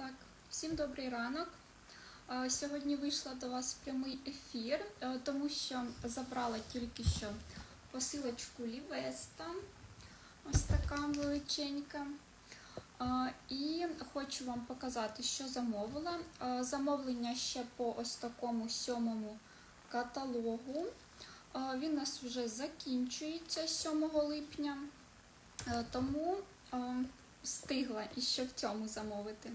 Так, всім добрий ранок. Е, Сьогодні вийшла до вас прямий ефір, е, тому що забрала тільки що посилочку Лівеста. Ось така величенька. Е, І хочу вам показати, що замовила. Замовлення ще по ось такому сьомому каталогу. Він у нас вже закінчується 7 липня, тому встигла і що в цьому замовити.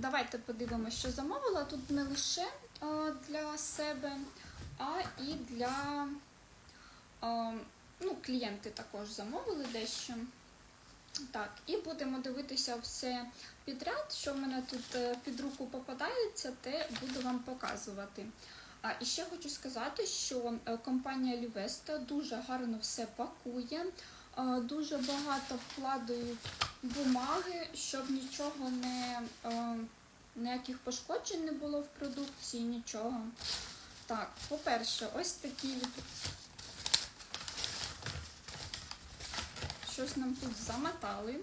Давайте подивимося, що замовила. Тут не лише для себе, а і для ну, клієнти також замовили дещо. Так, і будемо дивитися все підряд, що в мене тут е, під руку попадається, те буду вам показувати. А і ще хочу сказати, що е, компанія Лівеста дуже гарно все пакує, дуже багато вкладають бумаги, щоб нічого не е, ніяких пошкоджень не було в продукції, нічого. Так, по-перше, ось такі щось нам тут замотали.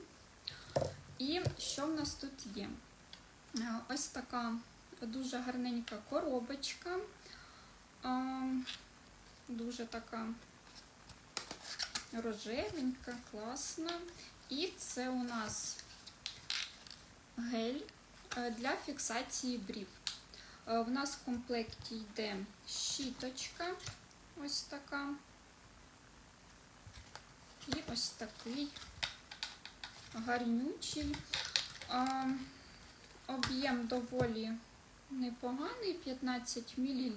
І що в нас тут є? Е, Ось така дуже гарненька коробочка. Дуже така рожевенька, класна. І це у нас гель е, для фіксації брів. Е, В нас в комплекті йде щіточка, ось така. І ось такий гарнючий. Об'єм доволі непоганий, 15 мл.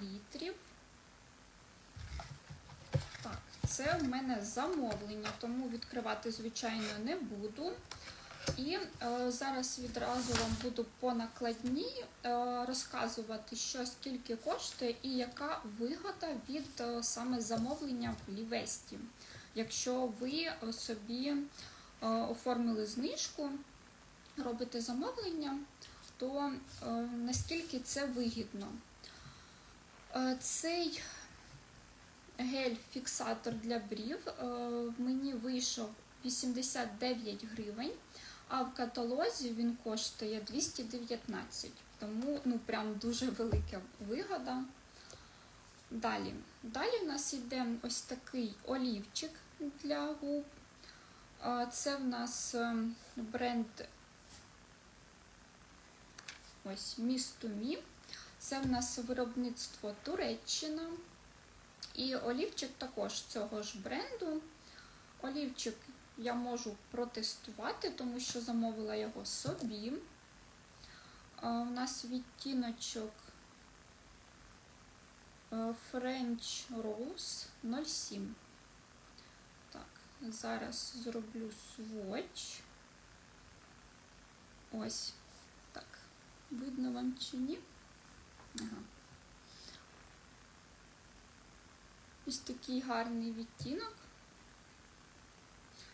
Так, це в мене замовлення, тому відкривати, звичайно, не буду. І е, зараз відразу вам буду по накладній е, розказувати, що скільки коштує і яка вигода від е, саме замовлення в Лівесті. Якщо ви собі е, оформили знижку, робите замовлення, то е, наскільки це вигідно. Е, цей гель-фіксатор для брів е, мені вийшов 89 гривень, а в каталозі він коштує 219. Тому ну, прям дуже велика вигода. Далі. Далі у нас йде ось такий олівчик для губ. Е, Це в нас е, бренд ось Містумі. Це в нас виробництво Туреччина. І олівчик також цього ж бренду. Олівчик я можу протестувати, тому що замовила його собі. У нас відтіночок е, French Rose 07. Так, зараз зроблю сводч. Ось так. Видно вам чи ні? Ага. Ось такий гарний відтінок.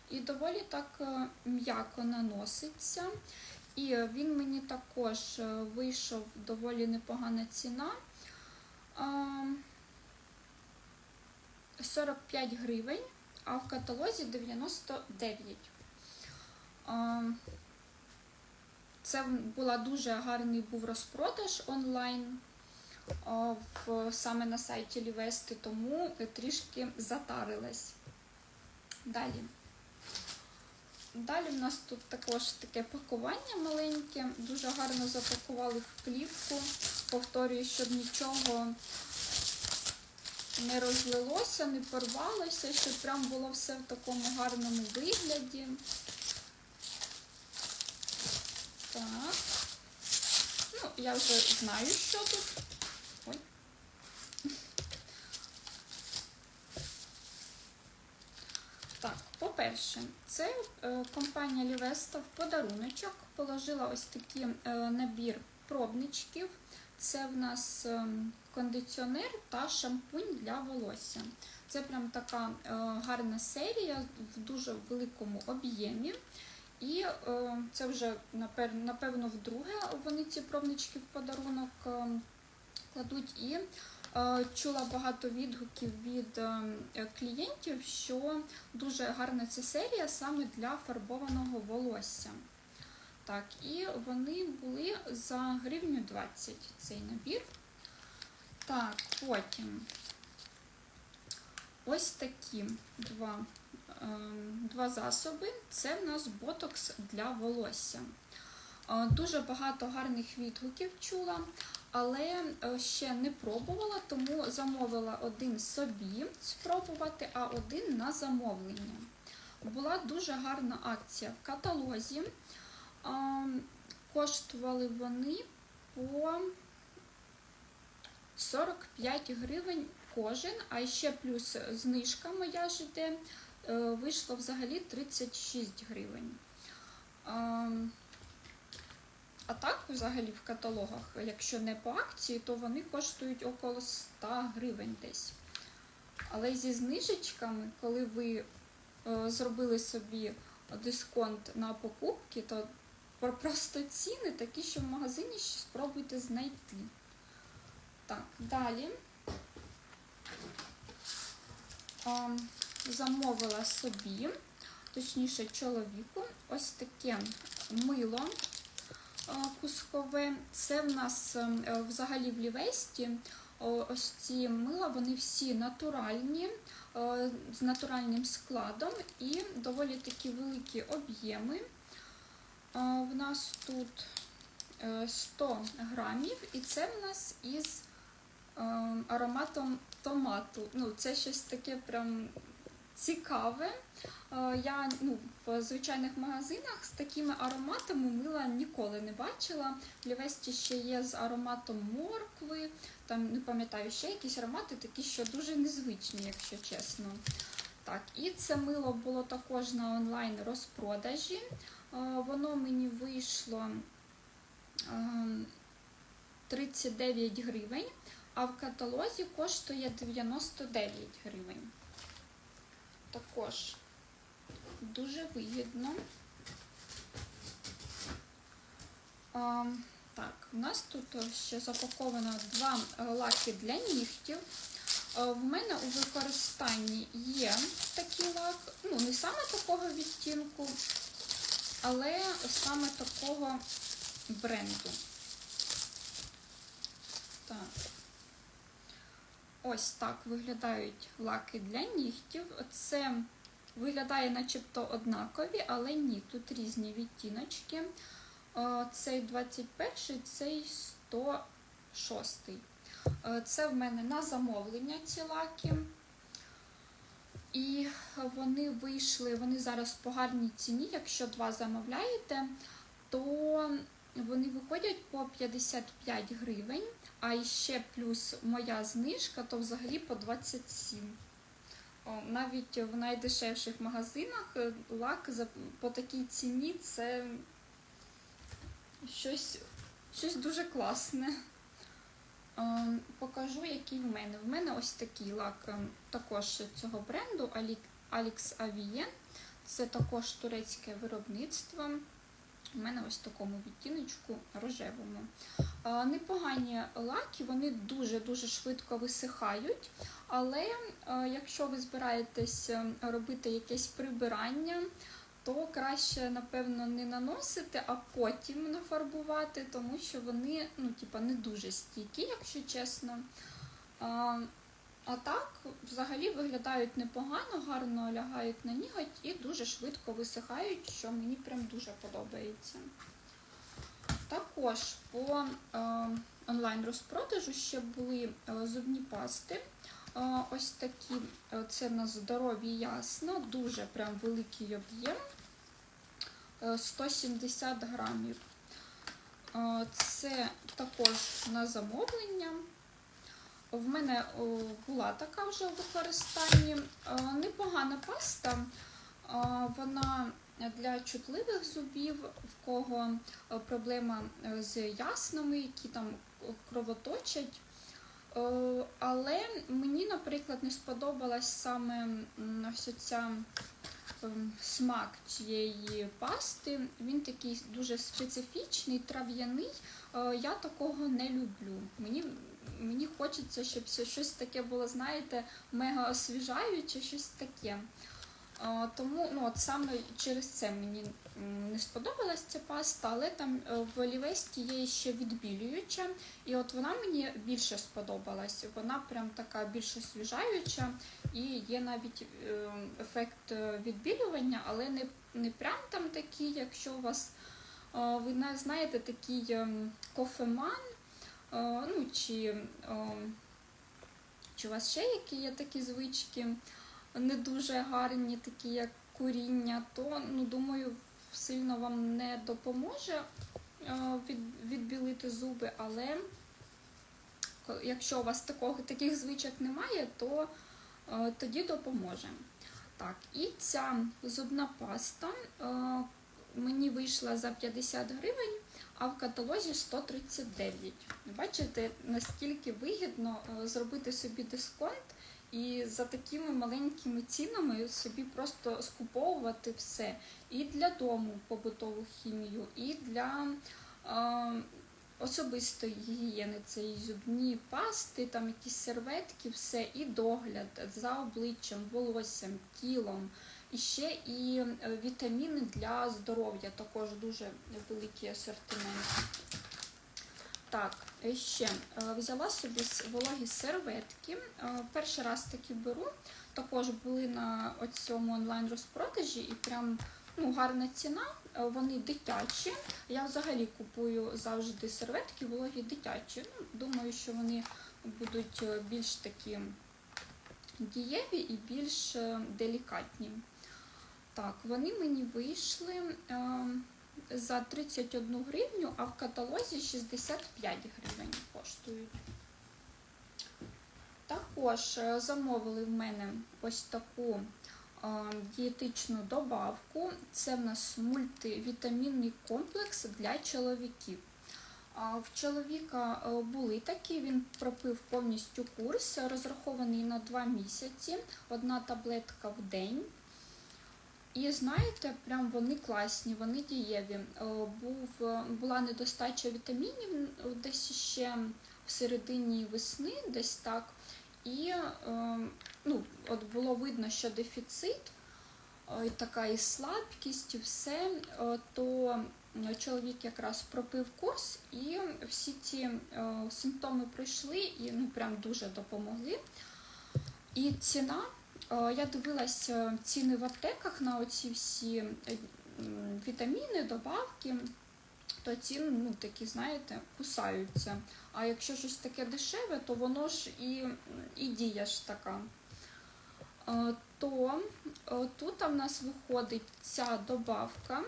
І доволі так е, м'яко наноситься. І е, він мені також е, вийшов доволі непогана ціна. 45 гривень, а в каталозі 99. Це була дуже гарний був розпродаж онлайн в, саме на сайті Лівести, тому трішки затарилась. Далі. Далі в нас тут також таке пакування маленьке, дуже гарно запакували в плівку. Повторюю, щоб нічого не розлилося, не порвалося, щоб прям було все в такому гарному вигляді. Так. Ну, я вже знаю, що тут. Ой. Так, по-перше, це е, компанія Лівеста в подаруночок положила ось такий е, набір пробничків. Це в нас е, кондиціонер та шампунь для волосся. Це прям така гарна серія в дуже великому об'ємі. І це вже напевно вдруге вони ці пробнички в подарунок кладуть. Чула багато відгуків від е, клієнтів, що дуже гарна ця серія саме для фарбованого волосся. Так, і вони були за гривню 20 цей набір. Так, потім ось такі два, ем, два засоби. Це в нас ботокс для волосся. Е, Дуже багато гарних відгуків чула, але е, ще не пробувала, тому замовила один собі спробувати, а один на замовлення. Була дуже гарна акція в каталозі. Коштували вони по 45 гривень кожен, а ще плюс знижка моя ж іде, е, вийшло взагалі 36 гривень. А, так, взагалі, в каталогах, якщо не по акції, то вони коштують около 100 гривень десь. Але зі знижечками, коли ви е, зробили собі дисконт на покупки, то про- просто ціни такі, що в магазині ще спробуйте знайти. Так, далі замовила собі, точніше чоловіку, ось таке мило кускове. Це в нас е, взагалі в Лівесті. Ось ці мила, вони всі натуральні, е, з натуральним складом і доволі такі великі об'єми. В нас тут е, 100 грамів, і це в нас із е, ароматом томату. Ну, це щось таке прям цікаве. Е, Я ну, в звичайних магазинах з такими ароматами мила ніколи не бачила. В Лівесті ще є з ароматом моркви, там не пам'ятаю, ще якісь аромати такі, що дуже незвичні, якщо чесно. Так, і це мило було також на онлайн розпродажі. Е, Воно мені вийшло е, 39 гривень, а в каталозі коштує 99 гривень. Також дуже вигідно. А, так, у нас тут ще запаковано два е, лаки для нігтів. Е, В мене у використанні є такий лак, ну не саме такого відтінку, але саме такого бренду. Так. Ось так виглядають лаки для нігтів. Це виглядає начебто однакові, але ні, тут різні відтіночки. Е, Цей 21, цей 106. Е, Це в мене на замовлення ці лаки. І вони вийшли, вони зараз по гарній ціні. Якщо два замовляєте, то вони виходять по 55 гривень, а ще плюс моя знижка, то взагалі по 27. О, навіть в найдешевших магазинах е, лак по такій ціні це щось, щось дуже класне. Е, Покажу, який в мене. В мене ось такий лак е, також цього бренду Alix Avien. Це також турецьке виробництво. У мене ось такому відтіночку рожевому. Непогані лаки, вони дуже-дуже швидко висихають. Але якщо ви збираєтесь е, робити якесь прибирання, то краще, напевно, не наносити, а потім нафарбувати, тому що вони ну, типа, не дуже стійкі, якщо чесно. А, так, взагалі виглядають непогано, гарно лягають на ніготь і дуже швидко висихають, що мені прям дуже подобається. Також по е, онлайн-розпродажу ще були зубні пасти. Е, ось такі, е, це на здорові ясно, дуже прям великий об'єм. Е, 170 грамів. Це також на замовлення. В мене була така вже в використанні. Е, Непогана паста. Е, Вона для чутливих зубів, в кого е, проблема з яснами, які там кровоточать. Але мені, наприклад, не сподобалась саме ось ця ем, смак цієї пасти. Він такий дуже специфічний, трав'яний. Я такого не люблю. Мені мені хочеться, щоб щось таке було, знаєте, мега освіжаюче, щось таке. Тому ну, от саме через це мені не сподобалась ця паста, але там е, в Олівесті є ще відбілююча, і от вона мені більше сподобалась. Вона прям така більш освіжаюча, і є навіть е, ефект е, відбілювання, але не, не прям там такий, якщо у вас ви знаєте такий ем, кофеман, ну чи, ем, чи у вас ще які є такі звички не дуже гарні, такі як куріння, то ну, думаю, сильно вам не допоможе е, від, відбілити зуби, але якщо у вас такого, таких звичок немає, то е, тоді допоможе. Так, і ця зубна паста е, мені вийшла за 50 гривень, а в каталозі 139. Бачите, наскільки вигідно е, зробити собі дисконт і за такими маленькими цінами собі просто скуповувати все. І для дому побутову хімію, і для е, особистої гігієни, це і зубні пасти, там якісь серветки, все, і догляд за обличчям, волоссям, тілом. І ще і е, вітаміни для здоров'я, також дуже великий асортимент. Так, е, ще е, взяла собі вологі серветки. Перший раз такі беру. Також були на цьому онлайн розпродажі і прям ну, гарна ціна. Вони дитячі. Я взагалі купую завжди серветки вологі дитячі. Ну, думаю, що вони будуть більш такі дієві і більш делікатні. Так, вони мені вийшли е, за 31 гривню, а в каталозі 65 гривень коштують. Також е, замовили в мене ось таку е, дієтичну добавку. Це в нас мультивітамінний комплекс для чоловіків. В чоловіка е, були такі, він пропив повністю курс, розрахований на 2 місяці, одна таблетка в день. І знаєте, прям вони класні, вони дієві. Е, Був, е, була недостача вітамінів десь ще в середині весни, десь так. І е, ну, от було видно, що дефіцит, і така і слабкість, і все, то чоловік якраз пропив курс, і всі ці симптоми пройшли і ну, прям дуже допомогли. І ціна Я дивилася ціни в аптеках на оці всі е, вітаміни, добавки, то ціни, ну, такі, знаєте, кусаються. А якщо щось таке дешеве, то воно ж і, і дія ж така. Е, То е, тут в нас виходить ця добавка. Е,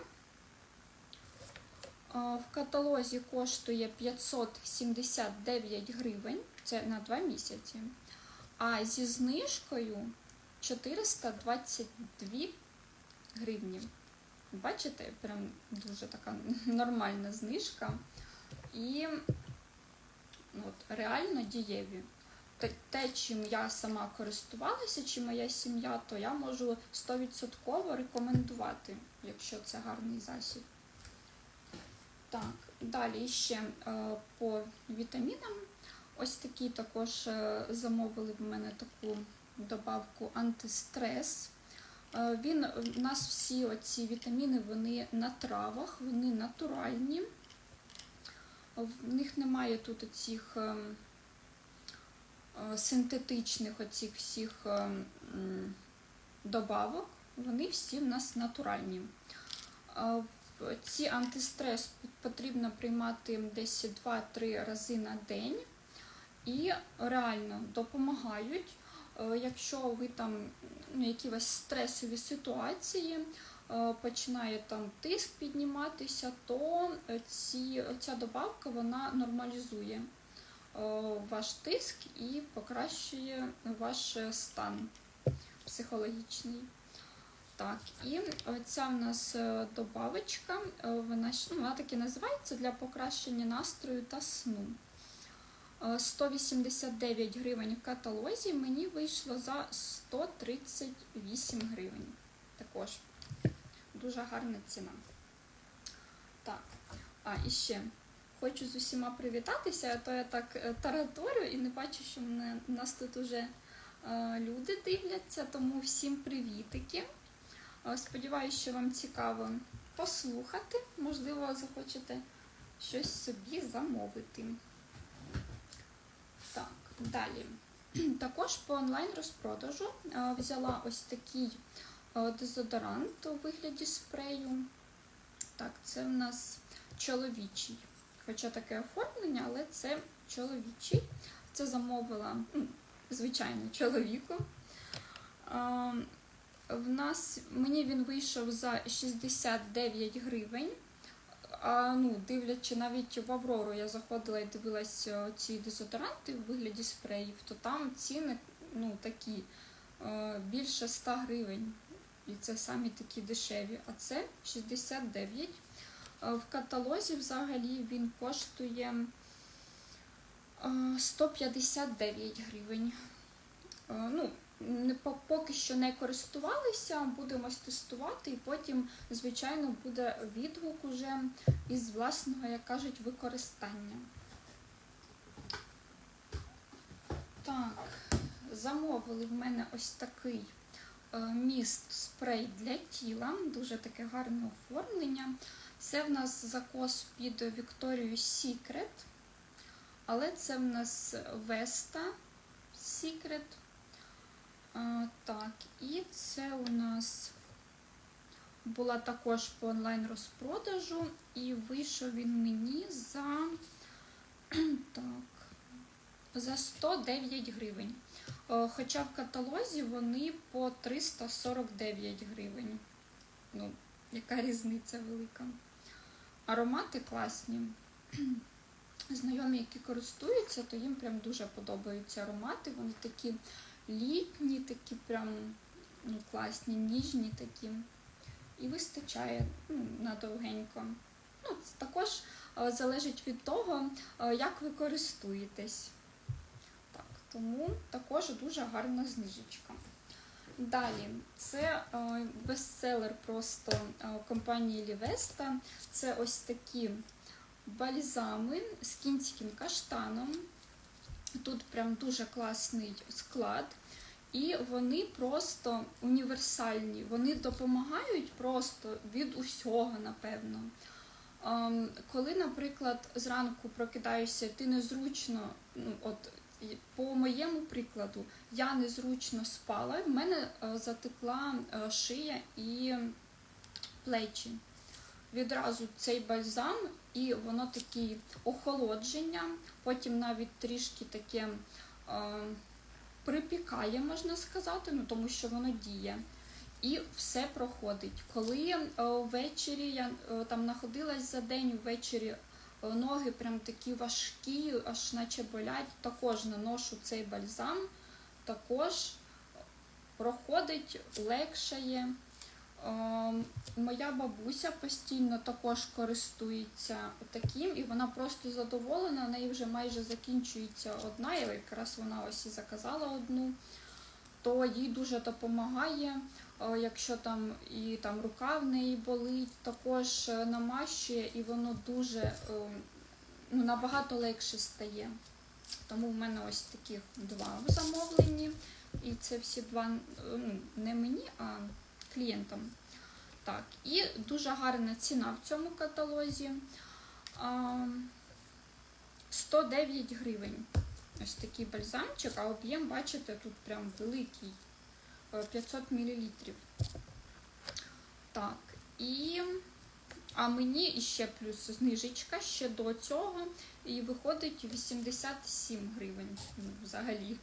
В каталозі коштує 579 гривень, це на 2 місяці. А зі знижкою 422 гривні. Бачите, прям дуже така нормальна знижка. І ну, от, реально дієві. Те- чим я сама користувалася, чи моя сім'я, то я можу 100% рекомендувати, якщо це гарний засіб. Так, далі ще е, по вітамінам. Ось такі також е, замовили в мене таку добавку антистрес. Е, Він у нас всі оці вітаміни вони на травах, вони натуральні. В них немає тут оцих ем, е, синтетичних оцих всіх ем, добавок. Вони всі в нас натуральні. Е, Ці антистрес потрібно приймати десь 2-3 рази на день і реально допомагають. Е, Якщо ви там ну, якісь стресові ситуації, е, починає там тиск підніматися, то ці, ця добавка вона нормалізує е, ваш тиск і покращує ваш стан психологічний. Так, і ця в нас добавочка, вона, ну, вона так і називається для покращення настрою та сну. Е, 189 гривень в каталозі мені вийшло за 138 гривень. Також дуже гарна ціна. Так, а і ще хочу з усіма привітатися, а то я так е, тараторю і не бачу, що мене, нас тут уже е, люди дивляться, тому всім привітики. Е, Сподіваюсь, що вам цікаво послухати, можливо, захочете щось собі замовити. Так, далі. Також по онлайн розпродажу е, взяла ось такий е, дезодорант у вигляді спрею. Так, це в нас чоловічий. Хоча таке оформлення, але це чоловічий. Це замовила, ну, звичайно, чоловіку. Е, В нас мені він вийшов за 69 гривень. Ну, дивлячи навіть в Аврору, я заходила і дивилась е, ці дезодоранти в вигляді спреїв, то там ціни ну, такі е, більше 100 гривень. І це самі такі дешеві. А це 69. Е, В каталозі взагалі він коштує е, 159 гривень. Ну, поки що не користувалися, будемо тестувати, і потім, звичайно, буде відгук уже із власного, як кажуть, використання. Так, замовили в мене ось такий е, міст спрей для тіла, дуже таке гарне оформлення. Це в нас закос під Victoria's Secret, але це в нас Vesta Secret. Так, і це у нас була також по онлайн розпродажу, і вийшов він мені за, так, за 109 гривень. Е, Хоча в каталозі вони по 349 гривень. Ну, яка різниця велика. Аромати класні. Знайомі, які користуються, то їм прям дуже подобаються аромати. Вони такі літні, такі прям ну, класні, ніжні такі. І вистачає ну, надовгенько. Ну, це також е, залежить від того, е, як ви користуєтесь. Так, тому також дуже гарна знижечка. Далі, це е, бестселер просто компанії Лівеста. Це ось такі бальзами з кінським каштаном. Тут прям дуже класний склад, і вони просто універсальні. Вони допомагають просто від усього, напевно. Ем, Коли, наприклад, зранку прокидаєшся, ти незручно, ну от по моєму прикладу, я незручно спала, в мене е, затекла е, шия і плечі. Відразу цей бальзам, і воно таке охолодження, потім навіть трішки таке е, припікає, можна сказати, ну тому що воно діє. І все проходить. Коли е, ввечері я е, там знаходилась за день, ввечері е, ноги прям такі важкі, аж наче болять, також наношу цей бальзам, також проходить, легшає. Е, Моя бабуся постійно також користується таким, і вона просто задоволена. Неї вже майже закінчується одна, і якраз вона ось і заказала одну, то їй дуже допомагає. Е, Якщо там і там рука в неї болить, також е, намащує, і воно дуже е, ну, набагато легше стає. Тому в мене ось таких два замовлені. І це всі два ну, не мені, а клієнтам. Так, і дуже гарна ціна в цьому каталозі. 109 гривень. Ось такий бальзамчик, а об'єм, бачите, тут прям великий. е, 500 мл. Так, і. А мені іще плюс знижечка ще до цього. І виходить 87 гривень. Ну, взагалі.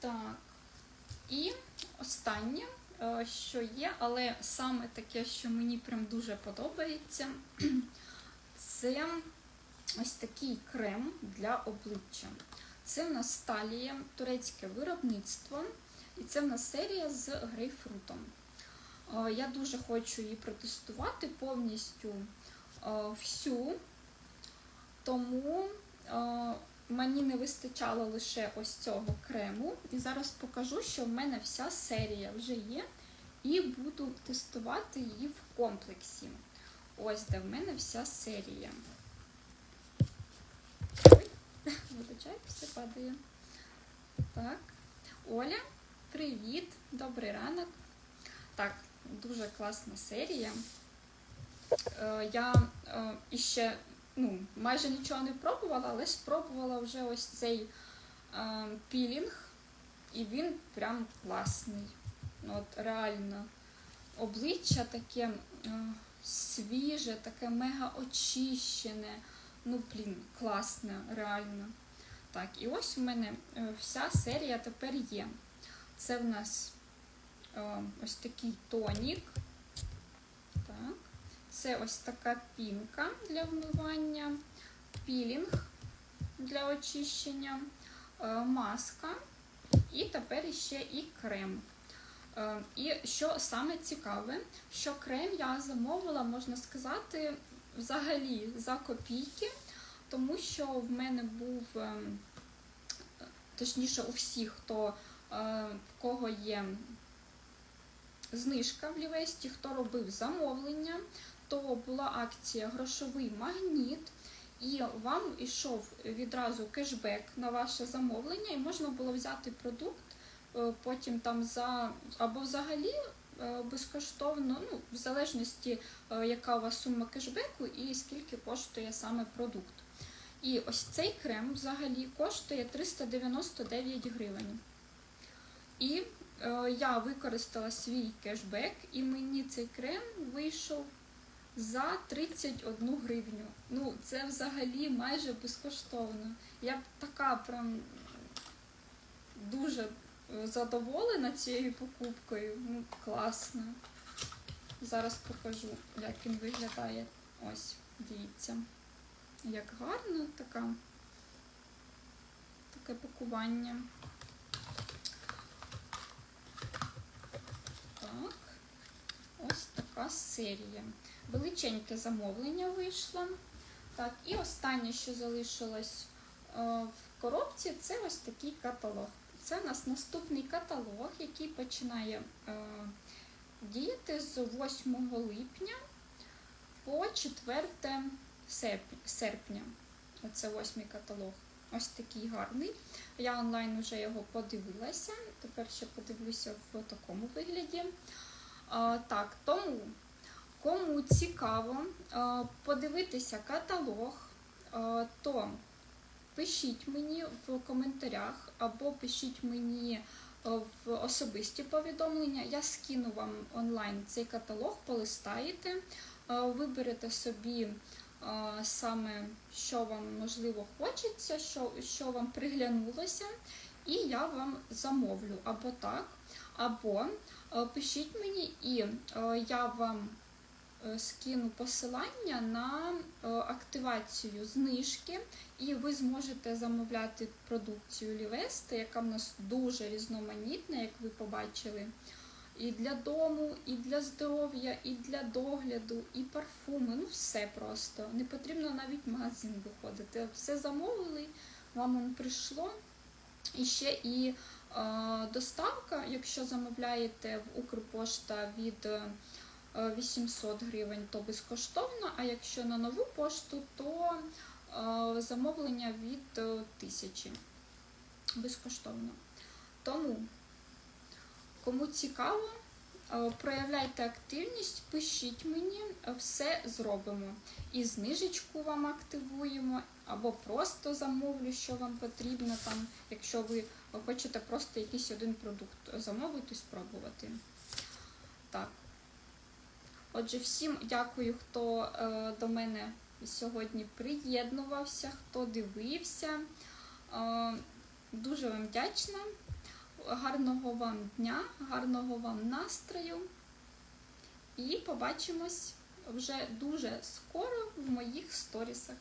Так. І останнє, е, що є, але саме таке, що мені прям дуже подобається, це ось такий крем для обличчя. Це в нас сталія, турецьке виробництво, і це в нас серія з грейпфрутом. Е, Я дуже хочу її протестувати повністю е, всю, тому мені не вистачало лише ось цього крему. І зараз покажу, що в мене вся серія вже є, і буду тестувати її в комплексі. Ось де в мене вся серія. Ой, Вибачайте, все падає. Так. Оля, привіт, добрий ранок. Так, дуже класна серія. Е, Я е, іще ну, майже нічого не пробувала, але спробувала вже ось цей е, пілінг, і він прям класний. Ну, От реально обличчя таке е, свіже, таке мега очищене. Ну, блін, класне, реально. Так, і ось у мене е, вся серія тепер є. Це в нас е, ось такий тонік. Це ось така пінка для вмивання, пілінг для очищення, е, маска і тепер ще і крем. Е, І що саме цікаве, що крем я замовила, можна сказати, взагалі за копійки, тому що в мене був, ем, точніше, у всіх, хто е, в кого є знижка в Лівесті, хто робив замовлення, то була акція Грошовий магніт, і вам йшов відразу кешбек на ваше замовлення, і можна було взяти продукт, е, потім там за або взагалі е, безкоштовно, ну, в залежності, е, яка у вас сума кешбеку і скільки коштує саме продукт. І ось цей крем взагалі коштує 399 гривень. І е, я використала свій кешбек, і мені цей крем вийшов за 31 гривню. Ну, це взагалі майже безкоштовно. Я така прям дуже е, задоволена цією покупкою. Ну, класно. Зараз покажу, як він виглядає. Ось, дивіться. Як гарно така, таке пакування. Так, ось така серія. Величеньке замовлення вийшло. Так, і останнє, що залишилось е, в коробці, це ось такий каталог. Це у нас наступний каталог, який починає е, діяти з 8 липня по 4 серпня. Оце восьмий каталог. Ось такий гарний. Я онлайн вже його подивилася. Тепер ще подивлюся в такому вигляді. Так, тому, кому цікаво подивитися каталог, то пишіть мені в коментарях або пишіть мені в особисті повідомлення. Я скину вам онлайн цей каталог, полистаєте, виберете собі саме, що вам можливо хочеться, що, що вам приглянулося, і я вам замовлю або так, або е, пишіть мені, і е, я вам е, скину посилання на е, активацію знижки, і ви зможете замовляти продукцію Лівести, яка в нас дуже різноманітна, як ви побачили. І для дому, і для здоров'я, і для догляду, і парфуми. Ну все просто. Не потрібно навіть в магазин виходити. Все замовили, вам воно прийшло. І ще і е, доставка, якщо замовляєте в Укрпошта від е, 800 гривень, то безкоштовно, а якщо на нову пошту, то е, замовлення від е, 1000 безкоштовно. Тому Кому цікаво, е, проявляйте активність, пишіть мені, е, все зробимо. І знижечку вам активуємо, або просто замовлю, що вам потрібно, там, якщо ви хочете просто якийсь один продукт замовити, спробувати. Так. Отже, всім дякую, хто е, до мене сьогодні приєднувався, хто дивився. Е, дуже вам вдячна. Гарного вам дня, гарного вам настрою. І побачимось вже дуже скоро в моїх сторісах.